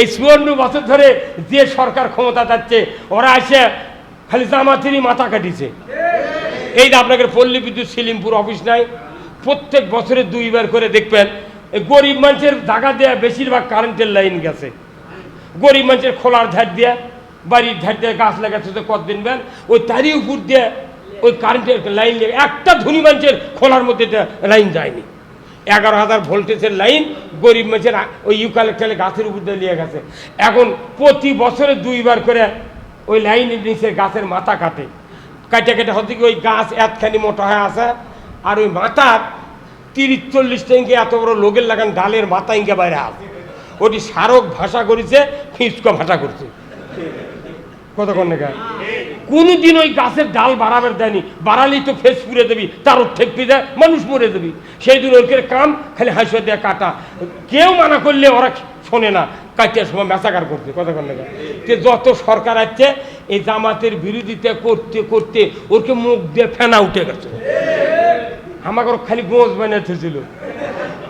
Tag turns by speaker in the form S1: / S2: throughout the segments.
S1: এই চুয়ান্ন বছর ধরে যে সরকার ক্ষমতা যাচ্ছে, ওরা এসে খালি জামাতেরই মাথা কাটিছে। এই যে আপনাদের পল্লী বিদ্যুৎ সিলিমপুর অফিস নাই, প্রত্যেক বছরে দুইবার করে দেখবেন গরিব মানুষের জায়গা দেওয়া বেশিরভাগ কারেন্টের লাইন গেছে। গরিব মানুষের খোলার ধার দিয়ে, বাড়ির ধার দিয়ে গাছ লাগাচ্ছে তো কতদিন বেন? ওই তারই উপর দিয়ে ওই কারেন্টের লাইন একটা ধনী মানুষের খোলার মধ্যে লাইন যায়নি। এগারো হাজার ভোল্টেজের লাইন গরিব মানুষের ওই ইউকালেক্টালে গাছের উপর দিয়ে নিয়ে গেছে। এখন প্রতি বছরে দুইবার করে ওই লাইনের নিচে গাছের মাথা কাটে। কাটে, কেটে কি ওই গাছ এতখানি মোটা হয়ে আছে, আর ওই মাথার তিরিশ চল্লিশ ট্যাঙ্কে এত বড় লোকের লাগান ডালের মাথা ইঙ্গে বাইরে আছে। ওটি স্মারক ভাষা করেছে ফিঁচকো ভাষা করছে। কতক্ষণ নাকি কোনোদিন ওই গাছের ডাল বাড়াবার দেয়নি। বাড়ালেই তো ফেস পুড়ে দেবি তার ঠেকপি দেয় মানুষ মরে দেবি সেই দিন ওকে কাম খালি হাসিয়ে দেয় কাটা। কেউ মানা করলে ওরা শোনে না। কাটিয়ার সময় মেসাকার করছে কতক্ষণ নাকি যে যত সরকার আছে, এই জামাতের বিরোধিতা করতে করতে ওরকে মুখ দিয়ে ফেনা উঠে গেছে। আমাকে ওর খালি গোঁজ বানিয়েছিল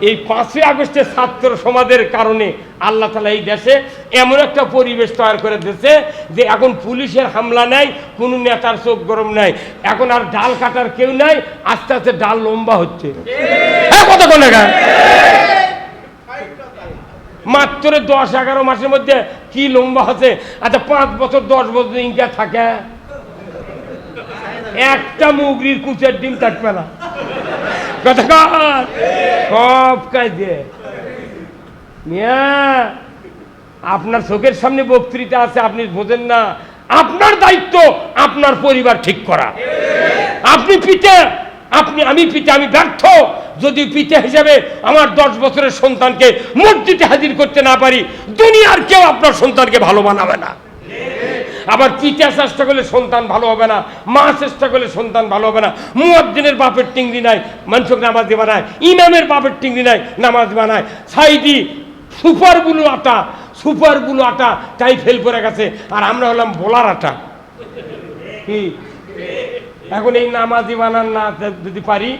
S1: এই পাঁচই আগস্টের ছাত্র সমাজের কারণে আল্লাহ তালা এই দেশে এমন একটা পরিবেশ তৈরি করে দিয়েছে যে এখন পুলিশের হামলা নাই, কোনো নেতার চোখ গরম নাই। এখন আর ডাল কাটার কেউ নাই, আস্তে আস্তে ডাল লম্বা হচ্ছে। হ্যাঁ মাত্র দশ এগারো মাসের মধ্যে কি লম্বা হচ্ছে? আচ্ছা পাঁচ বছর, দশ বছর ইনকা থাকে? একটা মুগরির কুচের ডিম থাকবে না। কথাকার। সব কাজে। মিয়া, আপনার চোখের সামনে বক্তৃতা আছে, আপনি বোঝেন না। আপনার দায়িত্ব আপনার পরিবার ঠিক করা। আপনি পিতা, আপনি, আমি পিতা, আমি ব্যর্থ। যদি পিতা হিসাবে আমার দশ বছরের সন্তানকে মসজিদে হাজির করতে না পারি, দুনিয়ার কেউ আপনার সন্তানকে ভালো বানাবে না। আবার পিতা চেষ্টা করলে সন্তান ভালো হবে না, মা চেষ্টা করলে সন্তান ভালো হবে না। মুয়াদ্দিনের বাপের টিংরি নাই মানুষকে নামাজ বানায় ইমামের বাপের টিংরি নাই, নামাজ বানায় সাইদি, সুপার বুলু আটা, সুপার বুলু আটা, তাই ফেল করে গেছে। আর আমরা হলাম বোলার আটা। কি? এখন এই নামাজি বানান না, যদি পারি,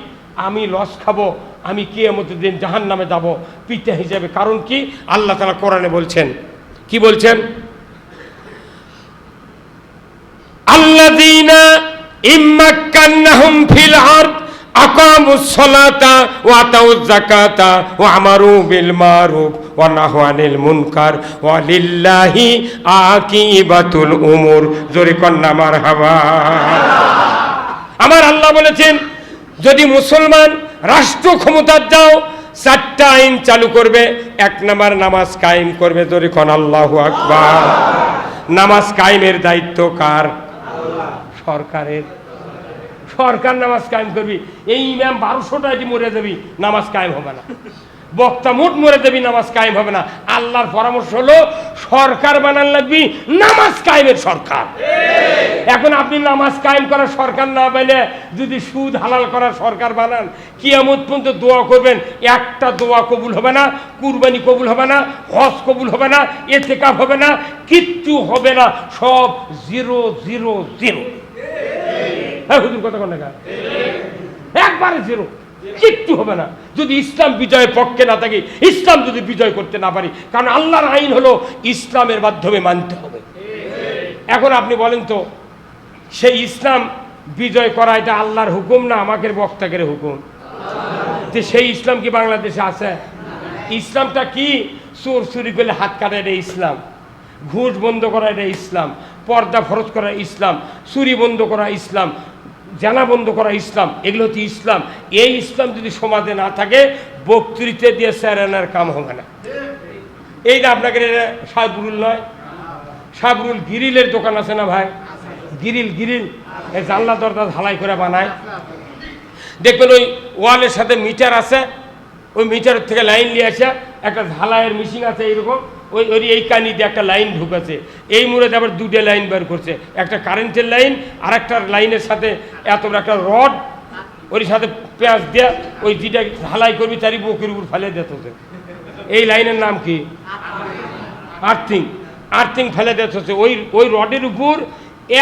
S1: আমি লস খাব, আমি কে মতো দিন জাহান নামে যাব। পিতা হিসেবে কারণ কি? আল্লাহ তালা কোরআনে বলছেন। কি বলছেন? আল্লাযীনা ইম্মাক্কান্নাহুম ফিল আরদ আকামুস সালাতা ওয়া আতাউজ যাকাতা ওয়া আমারু বিল মারুফ ওয়া নাহু আনিল মুনকার ওয়া লিল্লাহি আকিবাতুল উমুর। জোরে কন্যা, মারহাবা। আমার আল্লাহ বলেছেন, যদি মুসলমান রাষ্ট্র ক্ষমতার যাও চারটা আইন চালু করবে, এক নাম্বার নামাজ কায়েম করবে, জোরে কন আল্লাহ আকবার। নামাজ কায়েমের দায়িত্ব কার? সরকারের সরকার নামাজ কায়েম করবি। এই ইমাম বারোশোটা টাকা মরে যাবি, নামাজ কায়েম হবে না। বক্তা মোট মরে দেবি, নামাজ কায়েম হবে না। আল্লাহর পরামর্শ হলো, সরকার বানান লাগবি, নামাজ কায়েমের সরকার। এখন আপনি নামাজ কায়েম করার সরকার না পাইলে যদি সুদ হালাল করার সরকার বানান, কিয়ামত পর্যন্ত দোয়া করবেন, একটা দোয়া কবুল হবে না, কুরবানি কবুল হবে না, হজ কবুল হবে না এতেকাপ হবে না, কিচ্ছু হবে না, সব জিরো জিরো জিরো। হ্যাঁ হুজুর, কথা কোন? একবারে জিরো। কিচ্ছু হবে না। যদি ইসলাম বিজয়ের পক্ষে না থাকি, ইসলাম যদি বিজয় করতে না পারি, কারণ আল্লাহর আইন হলো ইসলামের মাধ্যমে মানতে হবে। এখন আপনি বলেন তো, সেই ইসলাম বিজয় করা এটা আল্লাহর হুকুম না আমাকে বক্তাকের হুকুম? যে সেই ইসলাম কি বাংলাদেশে আছে? ইসলামটা কি? চোর চুরি করলে হাত কাটা এটা ইসলাম, ঘুষ বন্ধ করা এটা ইসলাম, পর্দা ফরজ করা ইসলাম, চুরি বন্ধ করা ইসলাম জানা বন্ধ করা ইসলাম, এগুলো হচ্ছে ইসলাম। এই ইসলাম যদি সমাজে না থাকে, বক্তৃতা দিয়ে স্যারেনার কাম হবে না। এই না আপনাকে এটা সাবরুল নয় সাবরুল গিরিলের দোকান আছে না ভাই? গিরিল গিরিল, এই জানলা দরজা ঢালাই করে বানায়। দেখবেন ওই ওয়ালের সাথে মিটার আছে, ওই মিটার থেকে লাইন নিয়ে আসে, একটা ঝালাইয়ের মেশিন আছে এইরকম ওই ওই এই কানি দিয়ে একটা লাইন ঢুকেছে। এই মুড়ে আবার দুটো লাইন বের করছে। একটা কারেন্টের লাইন আর একটা লাইনের সাথে এত একটা রড, ওর সাথে পেঁয়াজ দিয়ে ওই যেটা ঝালাই করবি, তারই বুকের উপর ফেলে দিত এই লাইনের নাম কি? আর্থিং। আর্থিং ফেলে দিতে হচ্ছে ওই ওই রডের উপর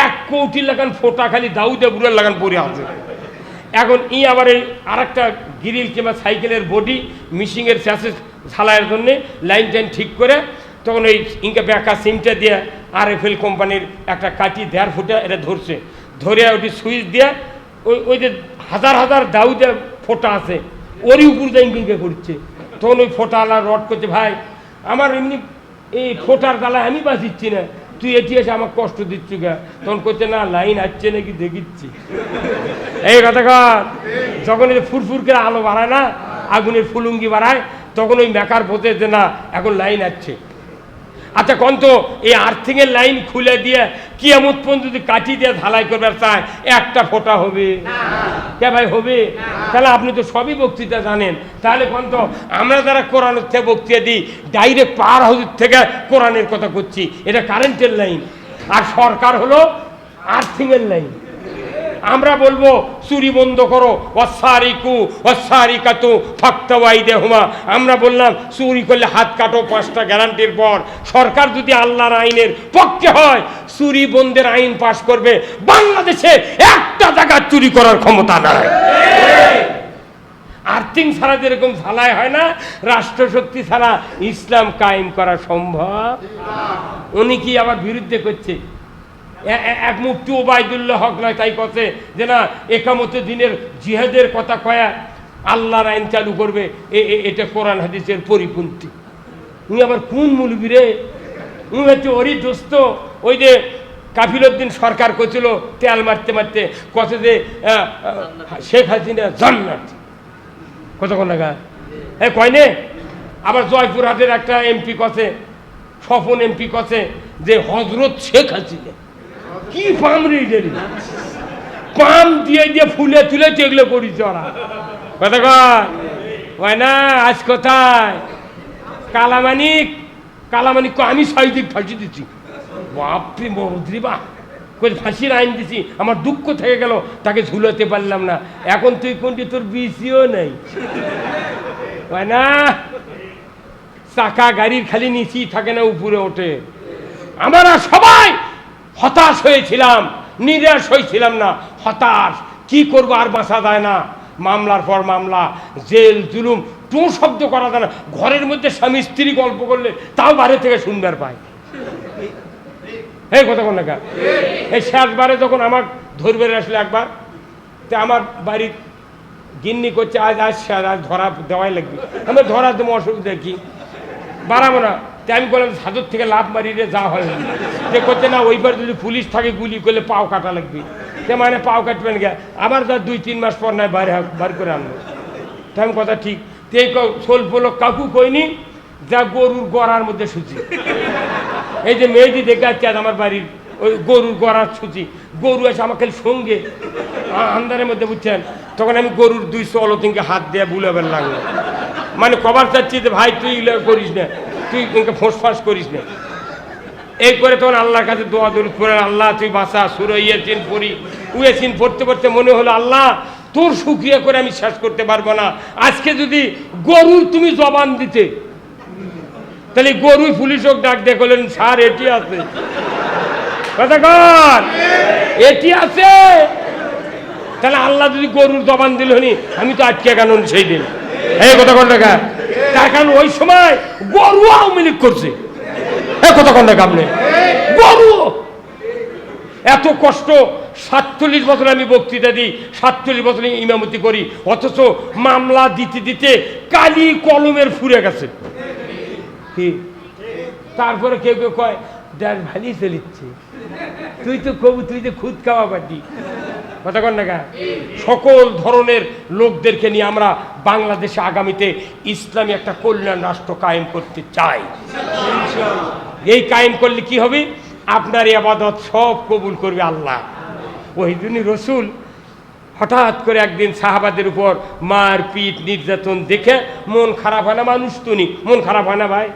S1: এক কোটি লাগান ফোটা, খালি দাউদে বুড়ার লাগান পরে আছে। এখন ই আবার এই আর একটা গিরিল কিংবা সাইকেলের বডি মিশিংয়ের চ্যাসেস ঝালাইয়ের জন্যে লাইন টাইন ঠিক করে তখন ওই ইনকা ব্যাকা সিমটা দিয়ে আর এফ এল কোম্পানির একটা কাটি দেড় ফুটে এটা ধরছে। ধরে ওটি সুইচ দিয়ে ওই ওই যে হাজার হাজার দাউদে ফোটা আছে, ওরই উপর দিয়ে ইঙ্গিঙ্গে করছে। তখন ওই ফোটাওয়ালা রড করছে, ভাই, আমার এমনি এই ফোটার গালায় আমি বাঁচিচ্ছি না, তুই এটি এসে আমার কষ্ট দিচ্ছি গা? তখন করছে না, লাইন আসছে নাকি দেখিচ্ছি। এই কথা যখন এই ফুরফুর করে আলো বাড়ায় না, আগুনের ফুলুঙ্গি বাড়ায় তখন ওই মেকার বোঝে যে না এখন লাইন আসছে আচ্ছা কোন তো এই আর্থিংয়ের লাইন খুলে দিয়ে কি এমন পর্যন্ত যদি কাটি দিয়ে ঢালাই করবার চায় একটা ফোঁটা হবে। কে ভাই হবে? তাহলে আপনি তো সবই বক্তৃতা জানেন। তাহলে কোন তো আমরা যারা কোরআনের থেকে বক্তৃতা দিই ডাইরেক্ট পার হাউস থেকে কোরআনের কথা করছি। এটা কারেন্টের লাইন। আর সরকার হলো আর্থিংয়ের লাইন। আমরা বলব চুরি বন্ধ করো। অসারিকু অসারিকাতু ফাক্তাওয়াইদে হুমা আমরা বললাম চুরি করলে হাত কাটো পাঁচটা গ্যারান্টির পর। সরকার যদি আল্লাহর আইনের পক্ষে হয় চুরি বন্ধের আইন পাশ করবে বাংলাদেশে একটা জায়গা চুরি করার ক্ষমতা নাই। আর্থিং ছাড়া যেরকম ঝালাই হয় না রাষ্ট্রশক্তি ছাড়া ইসলাম কায়েম করা সম্ভব। উনি কি আবার বিরুদ্ধে করছে? এক মুক্তি ওবায়দুল্লাহ হক নয়, তাই কথা যে না, একামতে দিনের জিহাদের কথা কয়া আল্লাহর আইন চালু করবে এটা কোরআন হাদিসের পরিপন্থী। উনি আবার কোন মুলবি রে? উনি হচ্ছে ওরই দোস্ত ওই যে কাফিলউদ্দিন সরকার করছিল তেল মারতে মারতে কত যে শেখ হাসিনা জান্নাত। কতক্ষণ লাগা এ কয়নে আবার জয়পুরহাটের একটা এমপি কছে স্বপন এমপি কছে, যে হজরত শেখ হাসিনা। কি পাম রে? পাম দিয়ে দিয়ে ফুলে তুলে যেগুলো করিস ওরা। কথা কয়? না আজ কোথায়? কালামানিক কালামানিক কয়, আমি ছয় দিক ফাঁসি দিচ্ছি বাপরে মরদ্রি বা কই ফাঁসির আইন দিছি আমার দুঃখ থেকে গেল তাকে ঝুলাতে পারলাম না। এখন তুই কোনটি তোর বিসিও নেই। হয় না চাকা গাড়ির খালি নিচি থাকে না উপরে ওঠে। আমরা সবাই হতাশ হয়েছিলাম, নিরাশ হয়েছিলাম না। হতাশ, কি করব আর বাঁচা যায় না। মামলার পর মামলা, জেল, জুলুম, টু শব্দ করা যায় না। ঘরের মধ্যে স্বামী স্ত্রী গল্প করলে তাও বাইরে থেকে সুন্দর পায়। এই কথা কোন? লেখা এই শেষবারে যখন আমার ধরবে আসলে একবার, তা আমার বাড়ির গিন্নি করছে, আজ আজ আজ ধরা দেওয়াই লাগবে। আমি ধরা দেবো, অসুবিধা কি? বাড়াবো না। তাই আমি বললাম সাদর থেকে লাভ মারিয়ে যা হয়। হবে। যে করতে না, ওইবার যদি পুলিশ থাকে, গুলি করলে পাও কাটা লাগবে। সে মানে পাও কাটবেন গে আবার যা দুই, তিন মাস পর নয় বাইরে বার করে আনব তাই আমি কথা ঠিক। তে সোল পোলক কাকু কইনি, যা গরুর গড়ার মধ্যে শুচি এই যে মেয়েটি দেখে যাচ্ছে আজ আমার বাড়ির ওই গরুর গড়ার সুচি গরু এসে আমাকে সঙ্গে, আ- আন্ধারের মধ্যে বুঝছেন? তখন আমি গরুর দুই সলতিনকে হাত দিয়ে বুলাবেন লাগল। মানে কবার চাচ্ছি যে, ভাই, তুই করিস না, তুই ফোঁস ফাঁস করিস না। এই করে তখন আল্লাহর কাছে দোয়া দরুদ করে আল্লাহ, তুই বাসা সুর ইয়েছিন পড়ি। উয়েছিন পড়তে পড়তে মনে হলো, আল্লাহ, তোর সুক্রিয়া করে আমি শেষ করতে পারব না। আজকে যদি গরুর তুমি জবান দিতে। তাহলে গরুই পুলিশক ডাক দিয়ে করলেন স্যার, এটি আছে। কথা কর এটি আছে। তাহলে আল্লাহ যদি গরুর জবান দিল আমি তো আটকে কেন সেই দিন। এই কথা কোন টাকা তার কারণ ওই সময় গরু আওয়ামী লীগ করছে। এই কথা কোন টাকা আপনি? গরু এত কষ্ট সাতচল্লিশ বছর আমি বক্তৃতা দিই সাতচল্লিশ বছর আমি ইমামতি করি অথচ মামলা দিতে দিতে কালি কলমের ফুরে গেছে। কি? তারপরে কেউ কেউ কয় দেখ ভালি চলিচ্ছে। তুই তো কবু তুই তো খুদ খাওয়া পাটি কথা কন না? সকল ধরনের লোকদেরকে নিয়ে আমরা বাংলাদেশে আগামীতে ইসলামী একটা কল্যাণ রাষ্ট্র কায়েম করতে চাই। এই কায়েম করলে কি হবে? আপনার এই আবাদত সব কবুল করবে আল্লাহ। ওই জন্যই রসুল হঠাৎ করে একদিন সাহাবাদের উপর মার পিট নির্যাতন দেখে মন খারাপ হয় না মানুষ তুনি মন খারাপ হয় না ভাই?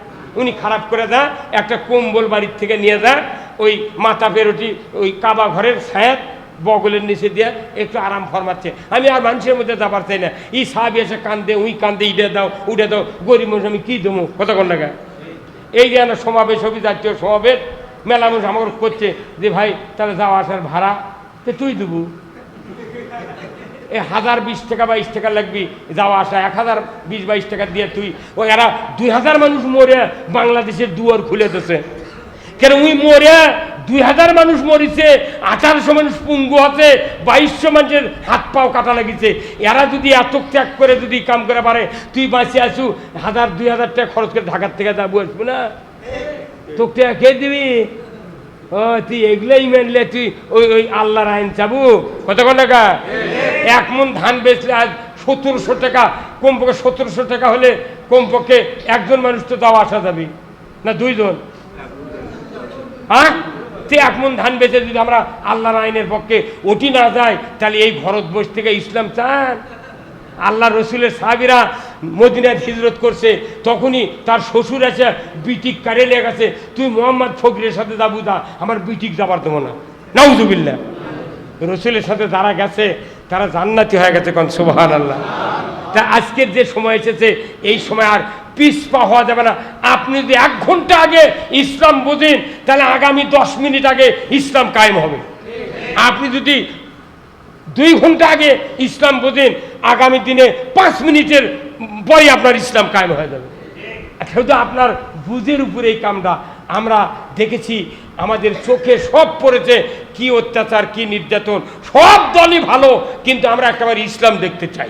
S1: উনি খারাপ করে দেয়, একটা কম্বল বাড়ির থেকে নিয়ে যায়, ওই মাথা পেরোটি, ওই কাবা ঘরের ছায়াত বগলের নিচে দিয়ে একটু আরাম ফরমাচ্ছে। আমি আর মানুষের মধ্যে যাবার চাই না। ই সাহাবি এসে কান্দে, উই কান্দে ইডে দাও উঠে দাও। গরিব মানুষ, আমি কী দেবো? কতক্ষণ টাকা এই যে সমাবেশ হবি জাতীয় সমাবেশ, মেলা মানুষ আমাকে করছে যে, ভাই, তাহলে যাওয়া আসার ভাড়া, তো তুই দেবো? এ হাজার বিশ টাকা, বাইশ টাকা লাগবি যাওয়া আসা এক হাজার বিশ, বাইশ টাকা দিয়ে তুই, ও এরা দুই হাজার মানুষ মরে বাংলাদেশের দুয়ার খুলে দিছে। কেন উই মরে? দুই হাজার মানুষ মরিছে, আঠারোশো মানুষ পুঙ্গু আছে, বাইশশো মানুষের হাত পাও কাটা লাগিছে। এরা যদি এত ত্যাগ করে যদি কাম করে পারে, তুই বাঁচিয়ে আসু, হাজার, দুই হাজার টাকা খরচ করে ঢাকার থেকে যাব, আসব না? তোকে টাকা কে দিবি? ও, তুই এগুলোই মেনলে তুই ওই ওই আল্লাহর আইন চাবু। কত টাকা? এক মন ধান বেচলে আজ সতেরোশো টাকা, কমপক্ষে সতেরোশো টাকা হলে কমপক্ষে একজন মানুষ তো তাও আসা যাবে, না দুইজন? হ্যাঁ? তে এক মন ধান বেচে যদি আমরা আল্লাহর আইনের পক্ষে ওটি না যায় তাহলে এই ভারতবর্ষ থেকে ইসলাম চান। আল্লাহ রসুলের সাহাবিরা মদিনায় হিজরত করছে, তখনই তার শ্বশুর আছে, বিটিক কারে লেগেছে তুই মোহাম্মদ ফকরের সাথে যাবু দা, আমার বিটিক যাবার দেবো না। নাউজুবিল্লা রসুলের সাথে যারা গেছে, তারা জান্নাতি হয়ে গেছে কোন সুবাহান আল্লাহ তা আজকের যে সময় এসেছে, এই সময় আর পিছপা হওয়া যাবে না। আপনি যদি এক ঘণ্টা আগে ইসলাম বোঝেন, তাহলে আগামী দশ মিনিট আগে ইসলাম কায়েম হবে। আপনি যদি দুই ঘণ্টা আগে ইসলাম বোঝেন, আগামী দিনে পাঁচ মিনিটের পরে আপনার ইসলাম কায়েম হয়ে যাবে। শুধু আপনার বুঝের উপরে এই কামটা। আমরা দেখেছি, আমাদের চোখে সব পড়েছে, কি অত্যাচার, কি নির্যাতন, সব দলই ভালো, কিন্তু আমরা একেবারে ইসলাম দেখতে চাই।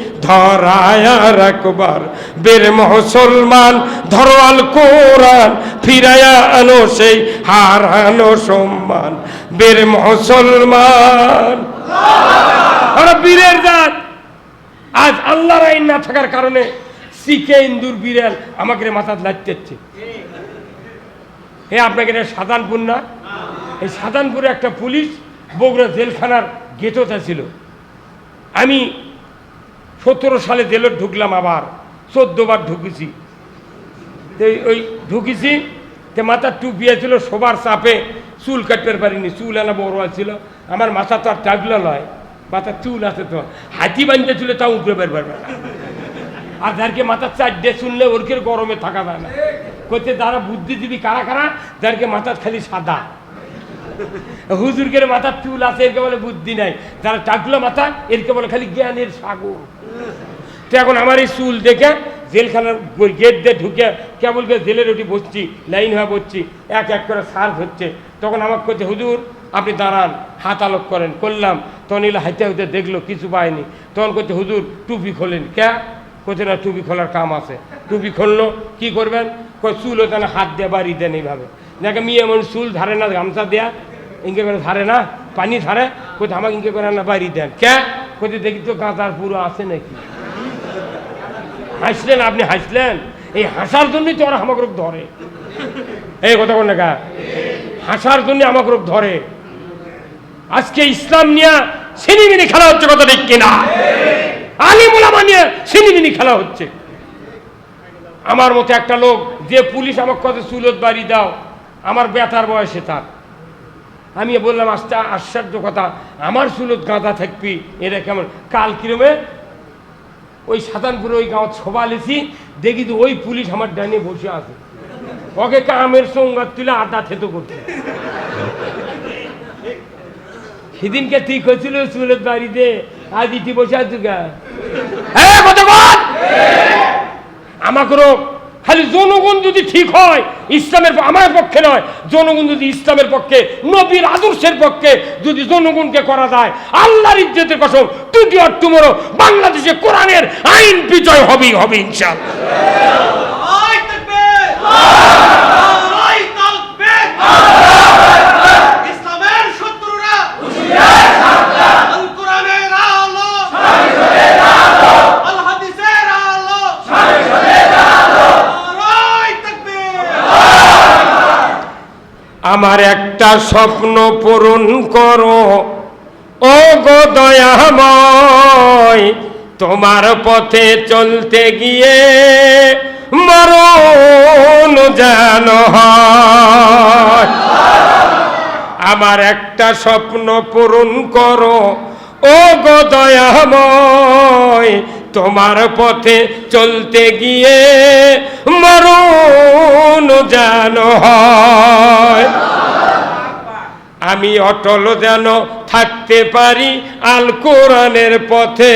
S1: ধরায়া রাখবার। বীর মুসলমান ধরো আল কোরআন ফিরায়া আনো সেই হারানো সম্মান। বীর মুসলমান। আমরা বীরের জাত। আজ আল্লাহর আইন না থাকার কারণে শিখে ইন্দুর বিড়াল আমাকে মাথা লাগতেছে। হে, আপনাকে এটা সাধানপুর না? এই সাধানপুরে একটা পুলিশ বগুড়া জেলখানার গেটোতে ছিল। আমি সতেরো সালে জেলে ঢুকলাম আবার, চোদ্দবার ঢুকেছি। ওই ঢুকেছি, তে মাথার টুপি ছিল সবার চাপে চুল কাটতে পারিনি, চুল আনা বড় ছিল। আমার মাথা তো আর টাকলো নয়, মাথার চুল আছে তো। হাতি বান্ধে চুলে তাও উপরে বের পারবে না। আর যারকে মাথার চারটে শুনলে ওরকে গরমে থাকা যায় না। করতে যারা বুদ্ধিজীবী কারা কারা? যারকে মাথার খালি সাদা। হুজুরকে মাথার চুল আছে, এরকে বলে বুদ্ধি নাই। যারা টাকলো মাথা, এরকে বলে খালি জ্ঞানের সাগর। তো এখন আমার এই চুল দেখে জেলখানার গেট দিয়ে ঢুকে কেবল জেলের ওটি বসছি, লাইন হয়ে বসছি, এক এক করে সার্চ হচ্ছে। তখন আমাকে করছে হুজুর, আপনি দাঁড়ান, হাত আলোক করেন। করলাম। তখন এগুলো হাইতে হাইতে দেখল, কিছু পায়নি। তখন করছে হুজুর, টুপি খোলেন ক্যা কোথায় টুপি খোলার কাম আছে। টুপি খুললো, কি করবেন? চুল ওখানে হাত দিয়ে বাড়ি দেন এইভাবে। দেখে মেয়ে মানুষ চুল ধারে না গামছা দেয়া ইনকে করে ধারে না পানি ধারে কোথায় আমাকে ইনকে করে না বাড়ি দেন কে কোথায় দেখি তো গাঁদার পুরো আছে নাকি হাসলেন আপনি হাসলেন এই হাসার জন্যই তো ওরা আমাকে রোগ ধরে এই কথা কোন কা হাসার জন্য আমাকে রোগ ধরে আজকে ইসলাম নিয়ে সিনিমিনি খেলা হচ্ছে কথা ঠিক কিনা আলিমুলামা নিয়ে সিনিমিনি খেলা হচ্ছে আমার মতো একটা লোক যে পুলিশ আমাকে কত চুলত বাড়ি দাও আমার বেতার বয়সে তার। আমি বললাম আস্তে আশ্চর্য কথা, আমার চুলত গাঁদা থাকবি এটা কেমন? কাল কিরমে? ওই সাতানপুরে ওই গাঁত সভা লেছি, দেখি তো ওই পুলিশ আমার ডানে বসে আছে। ওকে কামের সঙ্গাত তুলে আড্ডা থেতো করতে সেদিনকে ঠিক হয়েছিল চুলের বাড়িতে, আজ ইটি বসে আছে হ্যাঁ আমাকেও খালি জনগণ যদি ঠিক হয় ইসলামের আমার পক্ষে নয় জনগণ যদি ইসলামের পক্ষে নবীর আদর্শের পক্ষে যদি জনগণকে করা যায় আল্লাহর ইজ্জতের কসম আর টুমোরো বাংলাদেশে কোরআনের আইন বিজয় হবেই হবে ইনশাআল্লাহ
S2: আয় তাকবীর আয় তাকবীর ইসলামের শত্রুরা আল কোরআনের আলো আল হাদিসের আলো আয় তাকবীর
S1: আমার একটা স্বপ্ন পূরণ করো। ও গো দয়াময়, তোমার পথে চলতে গিয়ে মরণ যেন আমার একটা স্বপ্ন পূরণ করো। ও গো দয়াময় তোমার পথে চলতে গিয়ে মরণ যেন হয়। আমি অটল যেন থাকতে পারি আল কোরআনের পথে,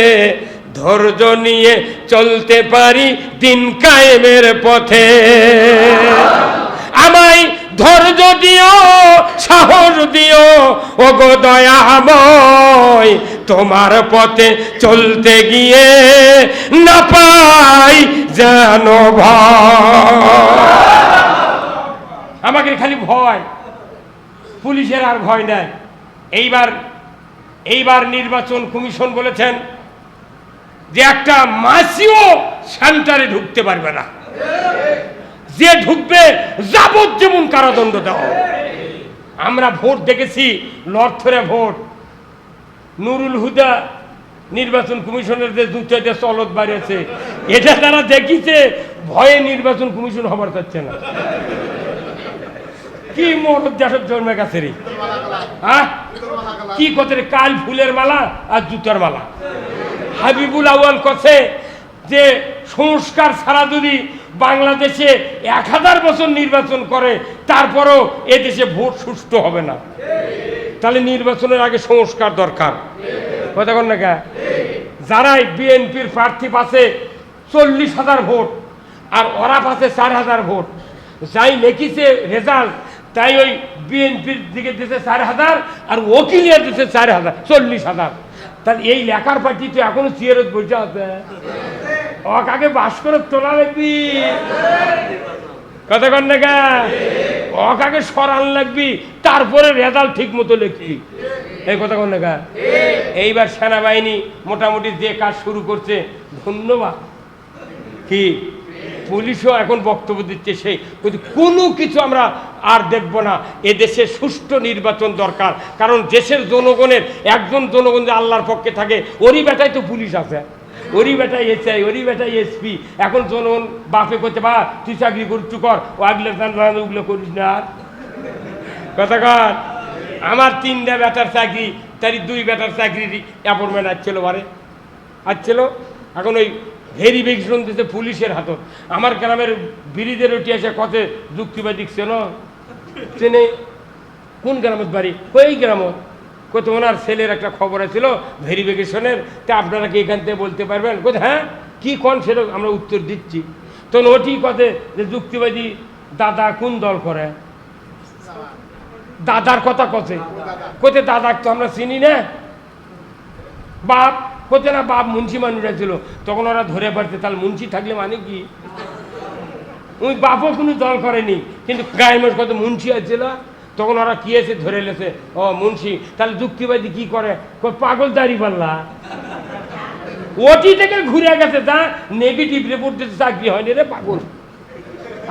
S1: ধৈর্য নিয়ে চলতে পারি দিন কায়েমের পথে। আমায় ধৈর্য দিও, সাহস দিও ও গো দয়াময় তোমার পথে চলতে গিয়ে না পাই যেন আমাকে খালি ভয়। পুলিশের আর ভয় নেয় এইবার এইবার নির্বাচন কমিশন বলেছেন যে একটা মাসিও সেন্টারে ঢুকতে পারবে না। যে ঢুকবে যাবজ্জীবন কারাদণ্ড দেওয়া আমরা ভোট দেখেছি লর্থরে ভোট। নুরুল হুদা নির্বাচন কমিশনের যে দুটো যে চলত বাড়িয়েছে এটা তারা দেখিছে, ভয়ে নির্বাচন কমিশন হবার চাচ্ছে না। কি মরদ দেশের জন্মে গেছে রে? কি কথা কাল ফুলের মালা আর জুতার মালা। হাবিবুল আউয়াল কছে যে সংস্কার ছাড়া যদি বাংলাদেশে এক হাজার বছর নির্বাচন করে, তারপরও এদেশে ভোট সুষ্ঠু হবে না। তাহলে নির্বাচনের আগে সংস্কার দরকার। কথা কন না? যারাই বিএনপির প্রার্থী পাশে চল্লিশ হাজার ভোট আর ওরা পাশে চার হাজার ভোট, যাই লিখিছে রেজাল্ট, তাই ওই বিএনপির দিকে দিতে চার হাজার আর ওকিলিয়া দিতে চার হাজার, চল্লিশ হাজার। তাহলে এই লেখার পার্টি তো এখনও চেয়ারত বসে আছে? ও কাকে বাস করে তোলা লাগবি। কথা কন না কে? ও কাকে সরান লাগবি তারপরে রেজাল্ট ঠিক মতো লিখবি। এই কথা কন না? এইবার সেনাবাহিনী মোটামুটি যে কাজ শুরু করছে ধন্যবাদ। কি? পুলিশও এখন বক্তব্য দিচ্ছে সেই। বলছে, কোনো কিছু আমরা আর দেখব না। এদেশে সুষ্ঠু নির্বাচন দরকার। কারণ দেশের জনগণের একজন জনগণ যে আল্লাহর পক্ষে থাকে ওরই বেটাই তো পুলিশ আছে। ওরই বেটাই এসআই, ওরই বেটাই এসপি। এখন জনগণ বাপে করতে বা তুই চাকরি করছু কর। ও আগলে ওগুলো করিস না আর। কথা কর। আমার তিনটা বেটার চাকরি, তারই দুই বেটার চাকরির অ্যাপয়েন্টমেন্ট আসছিল বারে আসছিল? এখন ওই ভেরিফিকেশন দিতে পুলিশের হাতত। আমার গ্রামের বিরিদের উঠে এসে কত যুক্তিবাদী চেন চেনে, কোন গ্রামত বাড়ি? ওই গ্রামত। কত ওনার ছেলের একটা খবর আছিল ভেরিফিকেশনের, তা আপনারা কি এখান থেকে বলতে পারবেন? কোথায় হ্যাঁ কি কন সেটা আমরা উত্তর দিচ্ছি। তো ওটি কথে যে যুক্তিবাদী দাদা কোন দল করে? দাদার কথা কছে কোথে দাদাক তো আমরা চিনি না। বাপ কোথে না, বাপ মুন্সি মানুষরা ছিল। তখন ওরা ধরে পারছে, তাহলে মুন্সি থাকলে মানে কি? ওই বাপও কোনো দল করেনি, কিন্তু গায়েমের কত মুন্সি আছিল তখন ওরা কি এসে ধরে লেছে ও মুন্সি, তাহলে যুক্তিবাদী কি করে? পাগল দাঁড়ি পাল্লা। ওটি থেকে ঘুরে গেছে তা নেগেটিভ রিপোর্ট দিতে চাকরি হয়নি রে পাগল।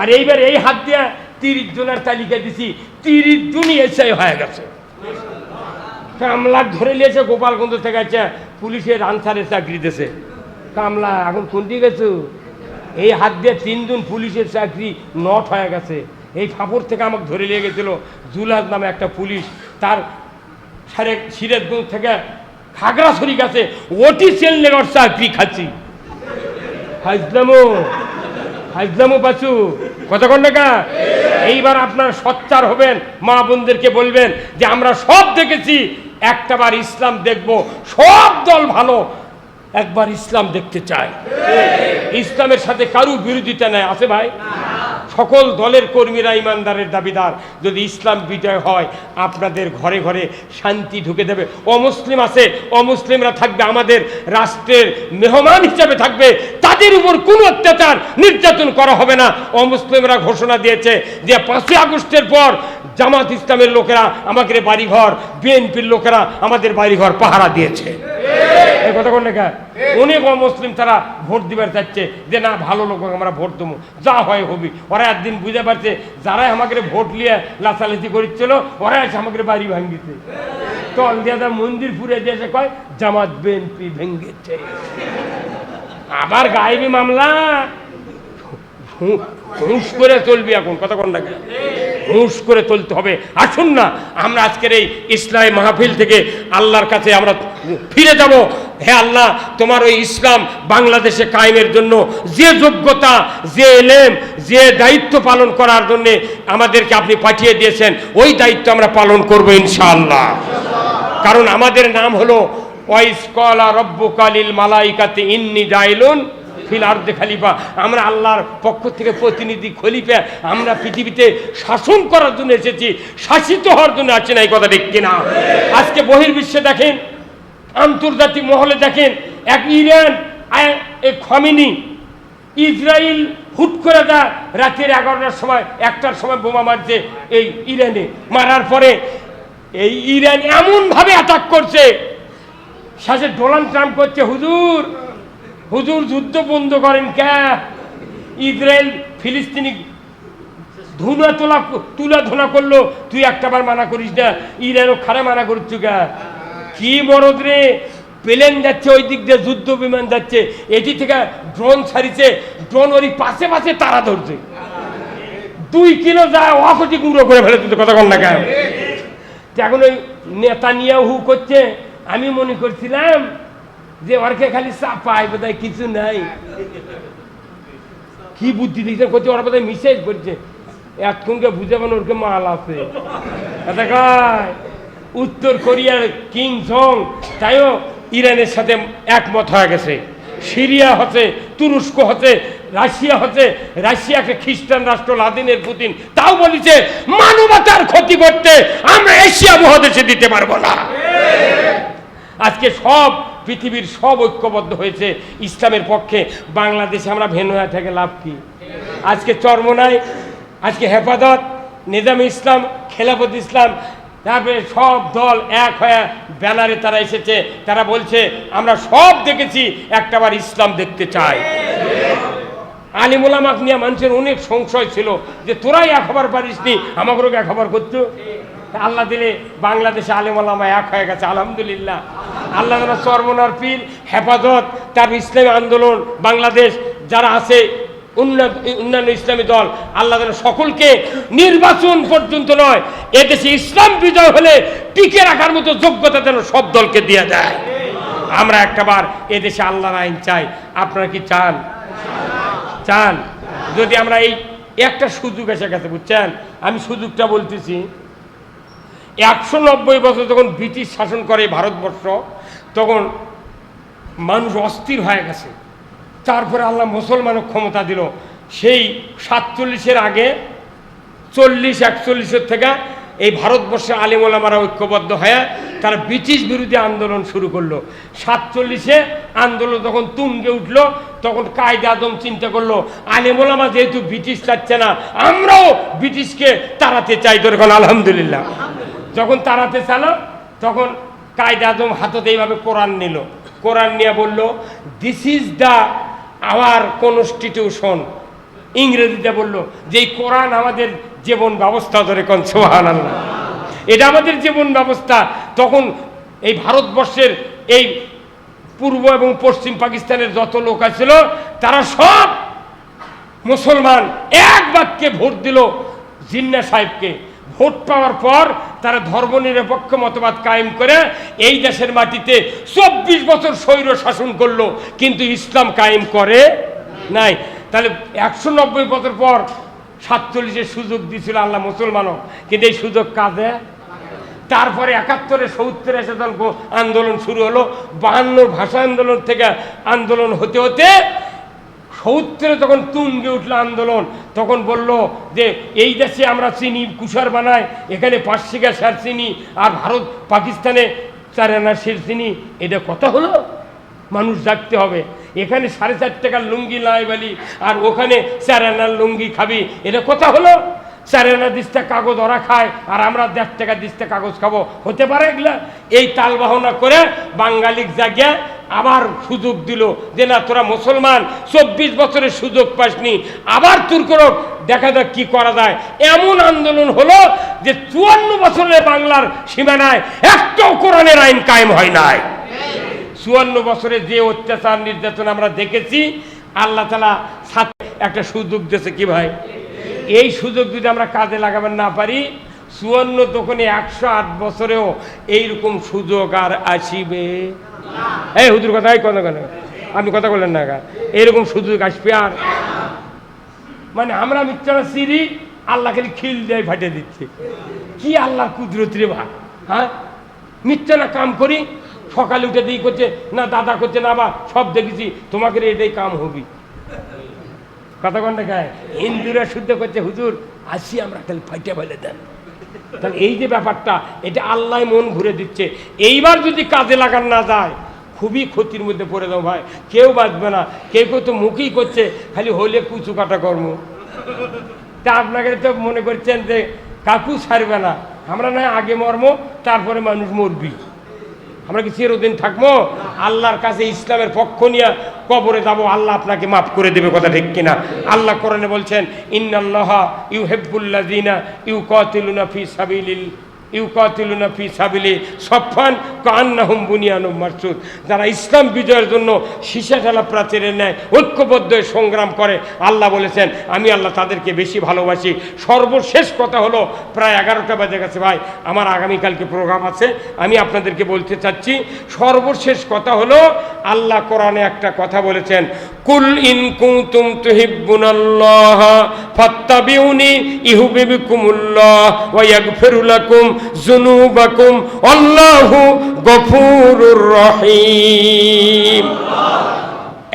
S1: আর এইবার এই হাত দিয়ে তিরিশ জনের তালিকা দিছি, তিরিশ জনই এসআই হয়ে গেছে। কামলা ধরে নিয়েছে, গোপালগঞ্জ থেকে আছে পুলিশের আনসারে চাকরি দিয়েছে। কামলা, এখন কোনটি গেছো? এই হাত দিয়ে তিনজন পুলিশের চাকরি নট হয়ে গেছে। এই ফাপড় থেকে আমাকে ধরে নিয়ে গেছিল জুলাদ নামে একটা পুলিশ। তার সারে সিরাজগঞ্জ থেকে খাগড়াছড়ি গেছে ওটি সেল লেগর চাকরি খাচ্ছি? হাজলামো হাজলামো পাচু কতক্ষণ টাকা এইবার আপনার সচ্চার হবেন, মা বোনদেরকে বলবেন যে আমরা সব দেখেছি একটাবার ইসলাম দেখব, সব দল ভালো, একবার ইসলাম দেখতে চায়। ইসলামের সাথে কারু বিরোধিতা নেই, আছে ভাই? সকল দলের কর্মীরা ইমানদারের দাবিদার। যদি ইসলাম বিজয় হয়, আপনাদের ঘরে ঘরে শান্তি ঢুকে দেবে। অমুসলিম আছে, অমুসলিমরা থাকবে, আমাদের রাষ্ট্রের মেহমান হিসাবে থাকবে। তাদের উপর কোনো অত্যাচার নির্যাতন করা হবে না। অমুসলিমরা ঘোষণা দিয়েছে যে পাঁচই আগস্টের পর জামাত ইসলামের লোকেরা আমাদের বাড়িঘর, বিএনপির লোকেরা আমাদের বাড়িঘর পাহারা দিয়েছে। এই কথা লেখা অনেক অমুসলিম তারা ভোট দিবার চাচ্ছে যে না, ভালো লোক আমরা ভোট দেবো। যা হয় হবি। ওরা একদিন বুঝে পারছে, যারাই আমাকে ভোট নিয়ে লাচালাচি করেছিল ওরা এসে আমাকে বাড়ি ভাঙ্গিছে। তল দিয়ে মন্দির পুরে দিয়েছে কয়, জামাত, বিএনপি ভেঙ্গেছে। আবার গায়েবী মামলা। হুঁশ করে চলবি এখন কোন লাগে হুঁশ করে চলতে হবে। আসুন না, আমরা আজকের এই ইসলামী মাহফিল থেকে আল্লাহর কাছে আমরা ফিরে যাব। হে আল্লাহ, তোমার ওই ইসলাম বাংলাদেশে কায়েমের জন্য যে যোগ্যতা, যে এলেম, যে দায়িত্ব পালন করার জন্য আমাদেরকে আপনি পাঠিয়ে দিয়েছেন, ওই দায়িত্ব আমরা পালন করব ইনশাআল্লাহ। কারণ আমাদের নাম হলো ওয়াইসকলা রব্বুকালিল মালাইকাতে ইন্নি জাইলুন ফিল আর্দে খালিফা, আমরা আল্লাহর পক্ষ থেকে প্রতিনিধি খলিফা, আমরা পৃথিবীতে শাসন করার জন্য এসেছি, শাসিত হওয়ার জন্য আছি না, এই কথা ঠিক কিনা? আজকে বহির্বিশ্বে দেখেন, আন্তর্জাতিক মহলে দেখেন, এক ইরান, আয়- এ খমিনি ইসরায়েল হুট করে দা রাতের এগারোটার সময়, একটার সময় বোমা মারছে এই ইরানে। মারার পরে এই ইরান এমনভাবে অ্যাটাক করছে, শেষে ডোনাল্ড ট্রাম্প করছে, হুজুর হুজুর যুদ্ধ বন্ধ করেন কে? ইসরায়েল ফিলিস্তিনি ধুনা তোলা, তুলা ধুনা করল। তুই একটাবার মানা করিস না, ইরানও খারে মানা করছু কে? কি মরদ রে? প্লেন যাচ্ছে, ওই দিক দিয়ে যুদ্ধ বিমান যাচ্ছে। এটি থেকে ড্রোন ছাড়িছে, ড্রোন ওরই পাশে পাশে তারা ধরছে। দুই কিলো যায় অকটি গুঁড়ো করে ফেলে তুই কথা কন না কেন? এখন ওই নেতা নিয়ে হু করছে, আমি মনে করছিলাম যে ওরকে খালি চাপায় বোধহয় কিছু নাই। কি বুদ্ধি দিয়েছে করছে ওরা বোধহয় মিসেজ করছে। এতক্ষণকে বুঝে পান ওরকে মাল আছে। উত্তর কোরিয়ার কিং জং তাইও ইরানের সাথে একমত হয়ে গেছে। সিরিয়া হচ্ছে, তুরস্ক হচ্ছে, রাশিয়া হচ্ছে, রাশিয়াকে খ্রিস্টান রাষ্ট্র, লাদিনের পুতিন, তাও বলিছে, মানবতার ক্ষতি করতে আমরা এশিয়া মহাদেশে দিতে পারব না। আজকে সব পৃথিবীর সব ঐক্যবদ্ধ হয়েছে ইসলামের পক্ষে। বাংলাদেশে আমরা ভেন হয়ে থেকে লাভ কি? আজকে চর্মনায় আজকে হেফাজত, নিজাম ইসলাম, খেলাফত ইসলাম, তারপরে সব দল এক হয়ে ব্যানারে তারা এসেছে। তারা বলছে, আমরা সব দেখেছি, একটাবার ইসলাম দেখতে চাই। আলিমুলামাক নিয়ে মানুষের অনেক সংশয় ছিল যে, তোরাই এক হবার পারিস নি আমাকে এক হবার করতো? আল্লাহ দিলে বাংলাদেশে আলিমুলামা এক হয়ে গেছে, আলহামদুলিল্লাহ। আল্লাহ চরমনার পীর হেফাজত, তার ইসলামী আন্দোলন, বাংলাদেশ, যারা আছে অন্যান্য ইসলামী দল, আল্লাহ সকলকে নির্বাচন পর্যন্ত নয়, এদেশে ইসলাম বিজয় হলে টিকে রাখার মতো যোগ্যতা যেন সব দলকে দিয়ে দেয়। আমরা একটাবার এদেশে আল্লাহর আইন চাই। আপনারা কি চান? চান। যদি আমরা এই একটা সুযোগ এসে গেছে, বুঝছেন? আমি সুযোগটা বলতেছি, একশো নব্বই বছর যখন ব্রিটিশ শাসন করে ভারতবর্ষ তখন মানুষ অস্থির হয়ে গেছে। তারপরে আল্লাহ মুসলমানও ক্ষমতা দিল। সেই সাতচল্লিশের আগে চল্লিশ, একচল্লিশের থেকে এই ভারতবর্ষে আলিমোলামারা ঐক্যবদ্ধ হয়ে তারা ব্রিটিশ বিরোধী আন্দোলন শুরু করল। সাতচল্লিশে আন্দোলন যখন তুঙ্গে উঠল, তখন কায়দে আদম চিন্তা করল আলিমোলামা যেহেতু ব্রিটিশ চাচ্ছে না, আমরাও ব্রিটিশকে তাড়াতে চাই তো এখন আলহামদুলিল্লাহ। যখন তাড়াতে চালো তখন কায়দে আদম হাততে এইভাবে কোরআন নিল। কোরআন নিয়ে বলল this is the our constitution ইংরেজিতে বলল, যে এই কোরআন আমাদের জীবন ব্যবস্থা ধরে কোন সোহান আল্লাহ এটা আমাদের জীবন ব্যবস্থা। তখন এই ভারতবর্ষের এই পূর্ব এবং পশ্চিম পাকিস্তানের যত লোক আছিল, তারা সব মুসলমান এক বাক্যে ভোট দিল জিন্না সাহেবকে। ভোট পাওয়ার পর তারা ধর্মনিরপেক্ষ মতবাদ কায়েম করে এই দেশের মাটিতে চব্বিশ বছর স্বৈর শাসন করল, কিন্তু ইসলাম কায়েম করে নাই। তাহলে একশো নব্বই বছর পর সাতচল্লিশের সুযোগ দিয়েছিল আল্লাহ মুসলমানও। কিন্তু এই সুযোগ কাজে? তারপরে একাত্তরে, সত্তরে এসে আন্দোলন শুরু হলো বাহান্নর ভাষা আন্দোলন থেকে আন্দোলন হতে হতে সত্তরে যখন তুঙ্গে উঠল আন্দোলন, তখন বলল যে, এই দেশে আমরা চিনি, কুষার বানাই, এখানে পাঁচশি গ্যাসার চিনি, আর ভারত পাকিস্তানে চার আনা সের চিনি। এটা কথা হলো? মানুষ জাগতে হবে। এখানে সাড়ে চার টাকার লুঙ্গি লাই বালি, আর ওখানে চার আনার লুঙ্গি খাবি। এটা কথা হলো? চার আনা দিস্তা কাগজ ওরা খায়, আর আমরা দেড় টাকা দিস্তা কাগজ খাব। হতে পারে এগুলা? এই তাল বাহনা করে বাঙালিক জায়গা আবার সুযোগ দিল যে, না, তোরা মুসলমান, চব্বিশ বছরের সুযোগ পাসনি, আবার তুর করো দেখা যাক কি করা যায়। এমন আন্দোলন হলো যে, চুয়ান্ন বছরের বাংলার সীমানায় একটাও কোরআনের আইন কায়েম হয় নাই। চুয়ান্ন বছরে যে অত্যাচার নির্যাতন আমরা দেখেছি, আল্লাহ তালা সাথে একটা সুযোগ দিয়েছে কি ভাই? এই সুযোগ যদি আমরা কাজে লাগাবেন না পারি চুয়ান্ন দোকানে একশো আট বছরেও এইরকম সুযোগ আর আসিবে। এই হুজুর কথা, এই কথা কেন আপনি কথা বললেন না গা। এইরকম সুযোগ আসবে আর। মানে আমরা মিথ্যা সিঁড়ি আল্লাহ খালি খিল দেয় ফাটে দিচ্ছে। কি আল্লাহ কুদরত রে ভা হ্যাঁ? মিথ্যা না কাম করি, সকালে উঠে দিই করছে, না দাদা করছে, না বা, সব দেখেছি, তোমাকে এটাই কাম হবি। কথা কন না গায়ে হিন্দুরা শুদ্ধ করছে, হুজুর, আসি আমরা খালি ফাইটে ফেলে দেন। তাহলে এই যে ব্যাপারটা, এটা আল্লাহ মন ঘুরে দিচ্ছে। এইবার যদি কাজে লাগান না যায়, খুবই ক্ষতির মধ্যে পড়ে দাও ভাই। কেউ বাঁচবে না। কেউ কেউ তো মুখই করছে, খালি হলে কুচু কাটা কর্ম। তা আপনাকে তো মনে করছেন যে, কাকু ছাড়বে না। আমরা না আগে মর্ম তারপরে মানুষ মরবি আমরা কি চিরদিন থাকব? আল্লাহর কাছে ইসলামের পক্ষ নিয়ে কবরে যাব, আল্লাহ আপনাকে মাফ করে দেবে, কথা ঠিক কিনা? আল্লাহ কোরআনে বলছেন, ইন্নাল্লাহ ইউ হেব্বুল্লাদিনা ইউ কতিলুনা ফি সাবিলিল ইউ কতিলুনা ফি সাবিলি সফান কান্নাহুম বুনিয়ানুম মারসুদ। যারা ইসলাম বিজয়ের জন্য সীসা ঠেলা প্রাচীরের ন্যায় ঐক্যবদ্ধ সংগ্রাম করে, আল্লাহ বলেছেন, আমি আল্লাহ তাদেরকে বেশি ভালোবাসি। সর্বশেষ কথা হলো, প্রায় এগারোটা বাজে গেছে ভাই, আমার আগামীকালকে প্রোগ্রাম আছে। আমি আপনাদেরকে বলতে চাচ্ছি, সর্বশেষ কথা হলো, আল্লাহ কোরআনে একটা কথা বলেছেন কুল ইন কুতুম তুহিব্বুনাল্লাহ ফাত্তাবিউনি ইহুবিবিকুমুল্লাহ ওয়া ইয়াগফিরু লাকুম যুনুবাকুম। আল্লাহু গফুরুর রহিম।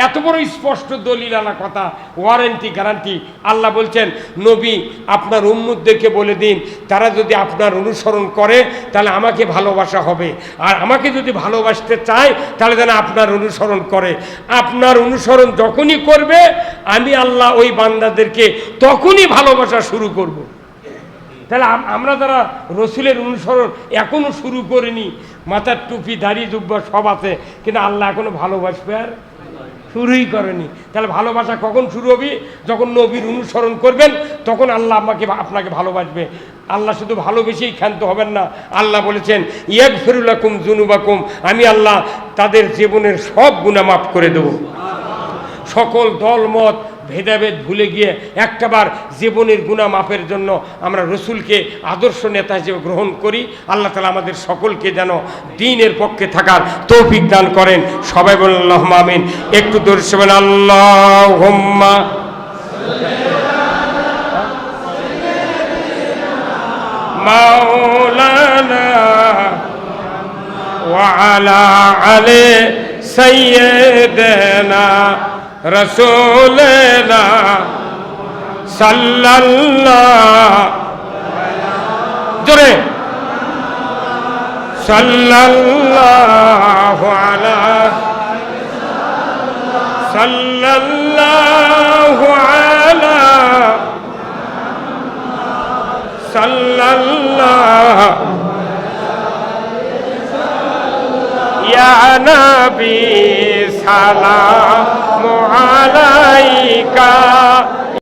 S1: এত বড় স্পষ্ট দলিল আনা কথা ওয়ারেন্টি গ্যারান্টি আল্লাহ বলছেন, নবী, আপনার উম্মুদদেরকে বলে দিন, তারা যদি আপনার অনুসরণ করে, তাহলে আমাকে ভালোবাসা হবে। আর আমাকে যদি ভালোবাসতে চায়, তাহলে যেন আপনার অনুসরণ করে। আপনার অনুসরণ যখনই করবে, আমি আল্লাহ ওই বান্দাদেরকে তখনই ভালোবাসা শুরু করব। তাহলে আমরা যারা রসুলের অনুসরণ এখনও শুরু করিনি, মাথার টুপি, দাড়ি, জুব্বা সব আছে, কিন্তু আল্লাহ এখনও ভালোবাসবে আর শুরুই করেনি। তাহলে ভালোবাসা কখন শুরু হবে? যখন নবীর অনুসরণ করবেন, তখন আল্লাহ আমাকে আপনাকে ভালোবাসবে। আল্লাহ শুধু ভালোবেসেই ক্ষান্ত হবেন না। আল্লাহ বলেছেন ইয়াক ফেরুলাকুম জুনুবাকুম আমি আল্লাহ তাদের জীবনের সব গুণা মাফ করে দেব। সকল দলমত ভেদাভেদ ভুলে গিয়ে একটাবার জীবনের গুণা মাপের জন্য আমরা রসুলকে আদর্শ নেতা হিসেবে গ্রহণ করি আল্লাহ তালা আমাদের সকলকে যেন দিনের পক্ষে থাকার তৌফিক দান করেন সবাই বলেন আল্লাহ আমিন একটু দর্শে বলেন আল্লাহ হোম্মা মাওলানা وعلى علي سيدنا রসোলনা সাল্লাল্লাহ। জোরে। সাল্লাল্লাহু আলা সাল্লাল্লাহু আলা সাল্লাল্লাহ। ইয়া নবী সালাম। আলাইকা।